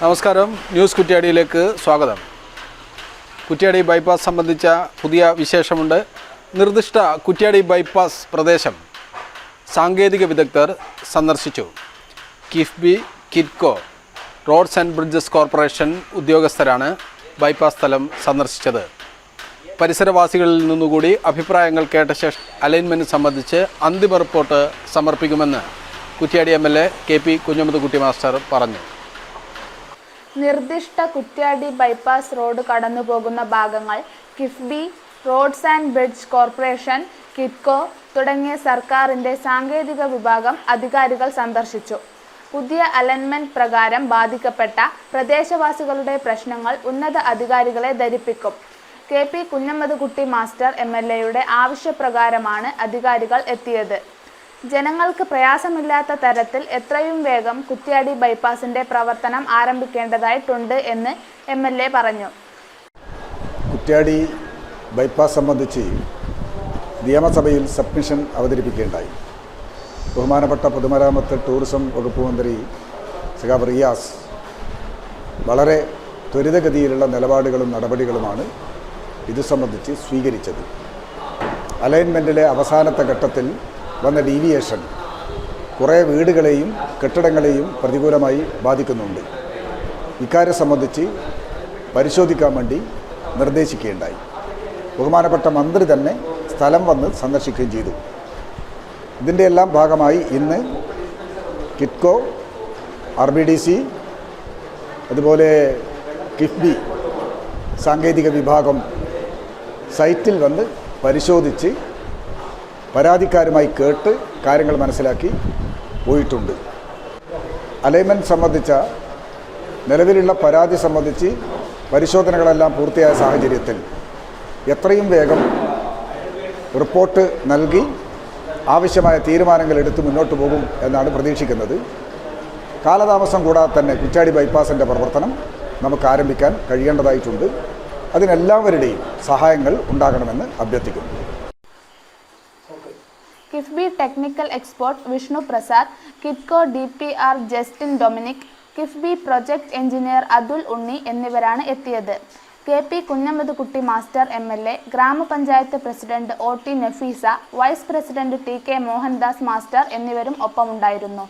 നമസ്കാരം. ന്യൂസ് കുറ്റ്യാടിയിലേക്ക് സ്വാഗതം. കുറ്റ്യാടി ബൈപ്പാസ് സംബന്ധിച്ച പുതിയ വിശേഷമുണ്ട്. നിർദ്ദിഷ്ട കുറ്റ്യാടി ബൈപ്പാസ് പ്രദേശം സാങ്കേതിക വിദഗ്ധർ സന്ദർശിച്ചു. KIIFB KITCO roads and bridges corporation ഉദ്യോഗസ്ഥരാണ് ബൈപ്പാസ് സ്ഥലം സന്ദർശിച്ചത്. പരിസരവാസികളിൽ നിന്നുകൂടി അഭിപ്രായങ്ങൾ കേട്ട ശേഷം അലൈൻമെന്റ് സംബന്ധിച്ച് അന്തിമ റിപ്പോർട്ട് സമർപ്പിക്കുമെന്ന് Kuttiadi M L A K P Kunhammed master പറഞ്ഞു. നിർദ്ദിഷ്ട കുറ്റ്യാടി ബൈപ്പാസ് റോഡ് കടന്നുപോകുന്ന ഭാഗങ്ങൾ KIIFB roads and bridge corporation KITCO തുടങ്ങിയ സർക്കാരിന്റെ സാങ്കേതിക വിഭാഗം അധികാരികൾ സന്ദർശിച്ചു. പുതിയ അലൈൻമെന്റ് പ്രകാരം ബാധിക്കപ്പെട്ട പ്രദേശവാസികളുടെ പ്രശ്നങ്ങൾ ഉന്നത അധികാരികളെ ധരിപ്പിക്കും. കെ പി കുഞ്ഞമ്മദ് കുട്ടി മാസ്റ്റർ എം എൽ എയുടെ ആവശ്യപ്രകാരമാണ് അധികാരികൾ എത്തിയത്. ജനങ്ങൾക്ക് പ്രയാസമില്ലാത്ത തരത്തിൽ എത്രയും വേഗം കുറ്റ്യാടി ബൈപ്പാസിന്റെ പ്രവർത്തനം ആരംഭിക്കേണ്ടതായിട്ടുണ്ട് എന്ന് എം എൽ എ പറഞ്ഞു. കുറ്റ്യാടി ബൈപ്പാസ് സംബന്ധിച്ച് നിയമസഭയിൽ സബ്മിഷൻ അവതരിപ്പിക്കുകയുണ്ടായി. ബഹുമാനപ്പെട്ട പൊതുമരാമത്ത് ടൂറിസം വകുപ്പ് മന്ത്രി സഖാബ് റിയാസ് വളരെ ത്വരിതഗതിയിലുള്ള നിലപാടുകളും നടപടികളുമാണ് ഇത് സംബന്ധിച്ച് സ്വീകരിച്ചത്. അലൈൻമെന്റിലെ അവസാനത്തെ ഘട്ടത്തിൽ വന്ന ഡീവിയേഷൻ കുറേ വീടുകളെയും കെട്ടിടങ്ങളെയും പ്രതികൂലമായി ബാധിക്കുന്നുണ്ട്. ഇക്കാര്യം സംബന്ധിച്ച് പരിശോധിക്കാൻ വേണ്ടി നിർദ്ദേശിക്കുകയുണ്ടായി. ബഹുമാനപ്പെട്ട മന്ത്രി തന്നെ സ്ഥലം വന്ന് സന്ദർശിക്കുകയും ചെയ്തു. ഇതിന്റെ എല്ലാം ഭാഗമായി ഇന്ന് KITCO R B D C അതുപോലെ കിഫ്ബി സാങ്കേതിക വിഭാഗം സൈറ്റിൽ വന്ന് പരിശോധിച്ച് പരാതിക്കാരുമായി കേട്ട് കാര്യങ്ങൾ മനസ്സിലാക്കി പോയിട്ടുണ്ട്. അലൈൻമെന്റ് സംബന്ധിച്ച നിലവിലുള്ള പരാതി സംബന്ധിച്ച് പരിശോധനകളെല്ലാം പൂർത്തിയായ സാഹചര്യത്തിൽ എത്രയും വേഗം റിപ്പോർട്ട് നൽകി ആവശ്യമായ തീരുമാനങ്ങൾ എടുത്ത് മുന്നോട്ട് പോകും എന്നാണ് പ്രതീക്ഷിക്കുന്നത്. കാലതാമസം കൂടാതെ തന്നെ കുറ്റാടി ബൈപ്പാസിന്റെ പ്രവർത്തനം നമുക്ക് ആരംഭിക്കാൻ കഴിയേണ്ടതായിട്ടുണ്ട്. അതിനെല്ലാവരുടെയും സഹായങ്ങൾ ഉണ്ടാകണമെന്ന് അഭ്യർത്ഥിക്കുന്നു. KIIFB technical export Vishnu Prasad KITCO D P R Justin Dominic KIIFB project engineer Athul Unni എന്നിവരാണ് എത്തിയത്. K P Kunhammadkutty master M L A gramapanchayat president O T Nafeesa vice president T K Mohandas master എന്നിവരും ഒപ്പമുണ്ടായിരുന്നു.